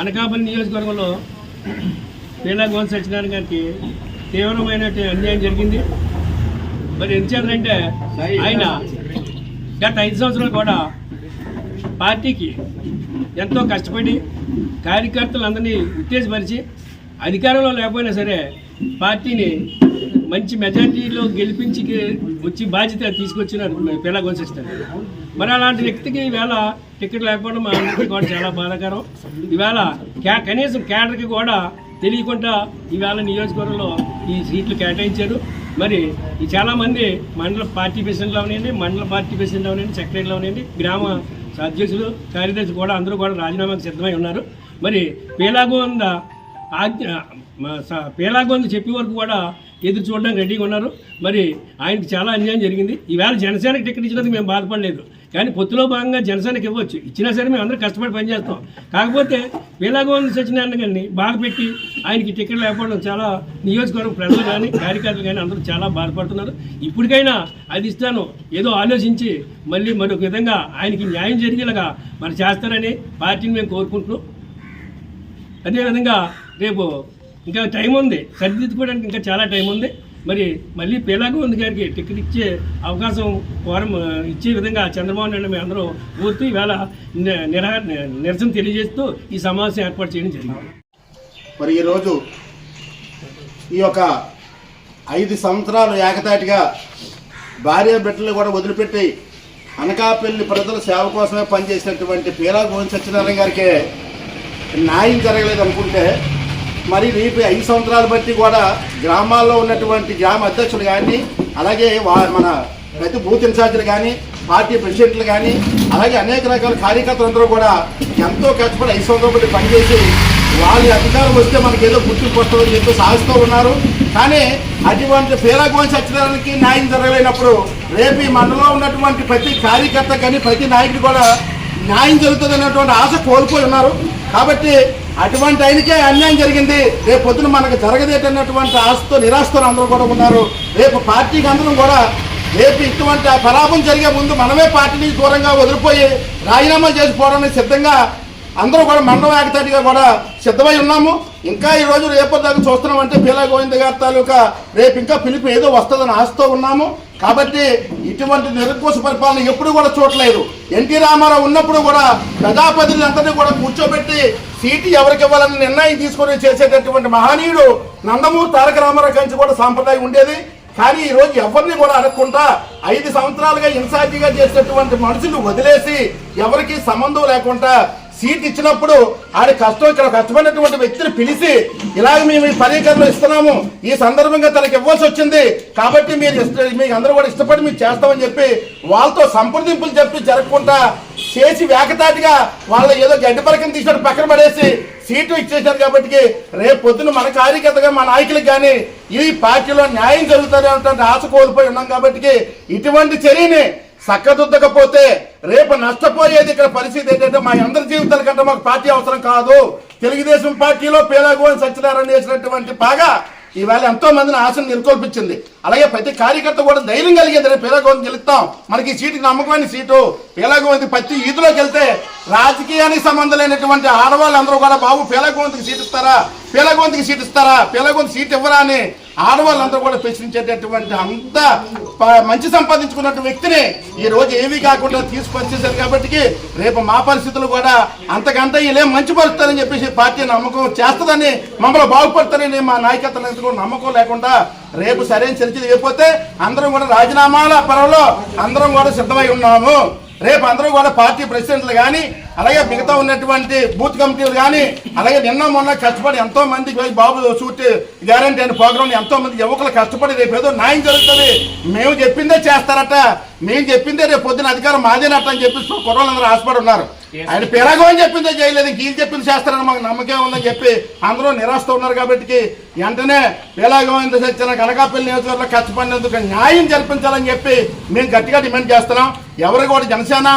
అనకాపల్లి నియోజకవర్గంలో పీలా గోన్ సత్యనారాయణ గారికి తీవ్రమైన అన్యాయం జరిగింది. మరి ఎందుచేతంటే ఆయన గత ఐదు సంవత్సరాలు కూడా పార్టీకి ఎంతో కష్టపడి కార్యకర్తలందరినీ ఉత్తేజపరిచి అధికారంలో లేకపోయినా సరే పార్టీని మంచి మెజార్టీలో గెలిపించి వచ్చి బాధ్యత తీసుకొచ్చినారు పిల్ల గోసేస్తారు మరి అలాంటి వ్యక్తికి ఈవేళ టికెట్ లేకపోవడం మా అందరికీ కూడా చాలా బాధాకరం. ఈవేళ క్యా కనీసం కేడర్కి కూడా తెలియకుండా ఈవేళ నియోజకవర్గంలో ఈ సీట్లు కేటాయించారు. మరి ఈ చాలామంది మండల పార్టీ ప్రెసిడెంట్లు అవనండి మండల పార్టీ ప్రెసిడెంట్ అవనండి సెక్రటరీలు అవనండి గ్రామ అధ్యక్షులు కార్యదర్శి కూడా అందరూ కూడా రాజీనామాకు సిద్ధమై ఉన్నారు. మరి పేలాగోంద ఆజ్ఞ స- పేలాగోంద చెప్పే వరకు కూడా ఎదురు చూడడానికి రెడీగా ఉన్నారు. మరి ఆయనకి చాలా అన్యాయం జరిగింది. ఈవేళ జనసేనకి టికెట్ ఇచ్చినందుకు మేము బాధపడలేదు. కానీ పొత్తులో భాగంగా జనసేనకి ఇవ్వచ్చు. ఇచ్చినా సరే మేము అందరూ కష్టపడి పనిచేస్తాం కాకపోతే పేలాగోంద సత్యనారాయణ గారిని బాగా పెట్టి ఆయనకి టికెట్ లేకపోవడం చాలా నియోజకవర్గం ప్రజలు కానీ కార్యకర్తలు కానీ అందరూ చాలా బాధపడుతున్నారు. ఇప్పటికైనా అది ఇస్తాను. ఏదో ఆలోచించి మళ్ళీ మరొక విధంగా ఆయనకి న్యాయం జరిగేలాగా మరి చేస్తారని పార్టీని మేము కోరుకుంటున్నాం. అదేవిధంగా రేపు ఇంకా టైం ఉంది. సరిదిద్దుకోవడానికి ఇంకా చాలా టైం ఉంది. మరి మళ్ళీ పేలాగోంద్ గారికి టికెట్ ఇచ్చే అవకాశం కోరం ఇచ్చే విధంగా చంద్రబాబు నాయుడు మేము అందరూ పూర్తి ఈవేళ ని- నిరా నిరసన తెలియజేస్తూ ఈ సమావేశం ఏర్పాటు చేయడం జరిగింది. మరి ఈరోజు ఈ యొక్క ఐదు సంవత్సరాలు ఏకతాటిగా భార్య బిడ్డలు కూడా వదిలిపెట్టి అనకాపల్లి ప్రజల సేవ కోసమే పనిచేసినటువంటి పీలా గోవింద సత్యనారాయణ గారికి న్యాయం జరగలేదు అనుకుంటే మరి రేపు ఐదు సంవత్సరాలు బట్టి కూడా గ్రామాల్లో ఉన్నటువంటి గ్రామ అధ్యక్షులు కానీ అలాగే మన ప్రతి బూత్ ఇన్ఛార్జీలు కానీ పార్టీ ప్రెసిడెంట్లు కానీ అలాగే అనేక రకాల కార్యకర్తలందరూ కూడా ఎంతో కష్టపడి ఐదు సంవత్సరాలు బట్టి పనిచేసి వాళ్ళ అధికారం వస్తే మనకి ఏదో గుర్తింపు వస్తుందని చెప్పి సాధిస్తూ ఉన్నారు. కానీ అటువంటి పేరాగోన్ సత్యనారాయణకి న్యాయం జరగలేనప్పుడు రేపు ఈ మండలంలో ఉన్నటువంటి ప్రతి కార్యకర్త కానీ ప్రతి నాయకుడు కూడా న్యాయం జరుగుతుంది అనేటువంటి ఆశ కోల్పోయి ఉన్నారు. కాబట్టి అటువంటి ఆయనకే అన్యాయం జరిగింది. రేపు పొద్దున మనకు జరగదేటన్నటువంటి ఆశతో నిరాశతో అందరూ కూడా ఉన్నారు. రేపు పార్టీకి అందరం కూడా రేపు ఇటువంటి పరాభం జరిగే ముందు మనమే పార్టీ నుంచి దూరంగా వదిలిపోయి రాజీనామా చేసిపోవడానికి సిద్ధంగా అందరూ కూడా మండలం ఏకతాటిగా కూడా సిద్ధమై ఉన్నాము. ఇంకా ఈ రోజు రేపు దాకా చూస్తున్నాం అంటే పీలా గోవింద గారి తాలూకా రేపు ఇంకా పిలుపు ఏదో వస్తుందని ఆశతో ఉన్నాము. కాబట్టి ఇటువంటి నిరంకుశ పరిపాలన ఎప్పుడు కూడా చూడలేదు. ఎన్టీ రామారావు ఉన్నప్పుడు కూడా ప్రజాప్రతినిధులందరినీ కూడా కూర్చోబెట్టి సీటు ఎవరికి ఇవ్వాలని నిర్ణయం తీసుకొని చేసేటటువంటి మహనీయుడు నందమూరి తారక రామారావు కంచి కూడా సాంప్రదాయం ఉండేది. కానీ ఈ రోజు ఎవరిని కూడా అడగకుండా ఐదు సంవత్సరాలుగా ఇన్ఛార్జిగా చేసినటువంటి మనుషులు వదిలేసి ఎవరికి సంబంధం లేకుండా సీట్ ఇచ్చినప్పుడు ఆడి కష్టం ఇక్కడ కష్టమైనటువంటి వ్యక్తిని పిలిచి ఇలాగ మేము ఈ పరీక్షలు ఇస్తున్నాము. ఈ సందర్భంగా తనకి ఇవ్వాల్సి వచ్చింది. కాబట్టి మీరు మీకు అందరూ కూడా ఇష్టపడి మీరు చేస్తామని చెప్పి వాళ్ళతో సంప్రదింపులు చెప్పి జరగకుండా చేసి వేకతాటిగా వాళ్ళ ఏదో గడ్డి పరకం తీసినట్టు పక్కన పడేసి సీటు ఇచ్చేశారు కాబట్టి రేపు పొద్దున మన కార్యకర్తగా మా నాయకులకు కానీ ఈ పార్టీలో న్యాయం జరుగుతుంది ఆశ కోల్పోయి ఉన్నాం కాబట్టి ఇటువంటి చర్యని సక్కదుద్దకపోతే రేపు నష్టపోయేది ఇక్కడ పరిస్థితి ఏంటంటే మా అందరి జీవితాల కంటే మాకు పార్టీ అవసరం కాదు. తెలుగుదేశం పార్టీలో పేలాగోని సత్యనారాయణ చేసినటువంటి బాగా ఈవేళ ఎంతో మందిని ఆశను నెలకొల్పించింది. అలాగే ప్రతి కార్యకర్త కూడా ధైర్యం కలిగేది. రేపు పేలాగోని గెలుస్తాం. మనకి ఈ నమ్మకమైన సీటు పేలాగోని ప్రతి ఈదులోకి వెళ్తే రాజకీయానికి సంబంధం లేనటువంటి ఆడవాళ్ళందరూ కూడా బాబు పేలాగోంతికి సీటు ఇస్తారా? పేలాగోంతికి సీటు ఇస్తారా? పేలాగోంతి సీట్ ఇవ్వరా? అని ఆడవాళ్ళందరూ కూడా ప్రశ్నించేటటువంటి అంత మంచి సంపాదించుకున్నట్టు వ్యక్తిని ఈ రోజు ఏమీ కాకుండా తీసుకొచ్చేసారు కాబట్టి రేపు మా పరిస్థితులు కూడా అంతకంటే వీళ్ళేం మంచి పరుస్తారని చెప్పేసి పార్టీ నమ్మకం చేస్తుందని మమ్మల్ని బాగుపడతారని మా నాయకత్వం కూడా నమ్మకం లేకుండా రేపు సరైన చర్చ లేకపోతే అందరం కూడా రాజీనామాల పరంలో అందరం కూడా సిద్ధమై ఉన్నాము. రేపు అందరూ కూడా పార్టీ ప్రెసిడెంట్లు కానీ అలాగే మిగతా ఉన్నటువంటి బూత్ కమిటీలు కానీ అలాగే నిన్న మొన్న కష్టపడి ఎంతో మందికి బాబు సూట్ గ్యారంటీ అనే ప్రోగ్రామ్ ఎంతో మంది యువకులు కష్టపడి రేపు ఏదో న్యాయం జరుగుతుంది. మేము చెప్పిందే చేస్తారట. మేము చెప్పిందే రేపు పొద్దున అధికారం మాదేనట అని చెప్పి కుర్రోళ్ళందరూ ఆశపడి ఉన్నారు. ఆయన పెరగో అని చెప్పిందే చేయలేదు. ఇంక వీళ్ళు చెప్పింది చేస్తారని మాకు నమ్మకం ఉందని చెప్పి అందరూ నిరాశతో ఉన్నారు కాబట్టి వెంటనే పేలాగోవింద సత్యన కనకాపల్లి నియోజకవర్గంలో కష్టపడినందుకు న్యాయం జరిపించాలని చెప్పి మేము గట్టిగా డిమాండ్ చేస్తున్నాం. ఎవరు కూడా జనసేన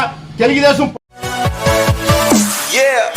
తెలుగుదేశం Yeah.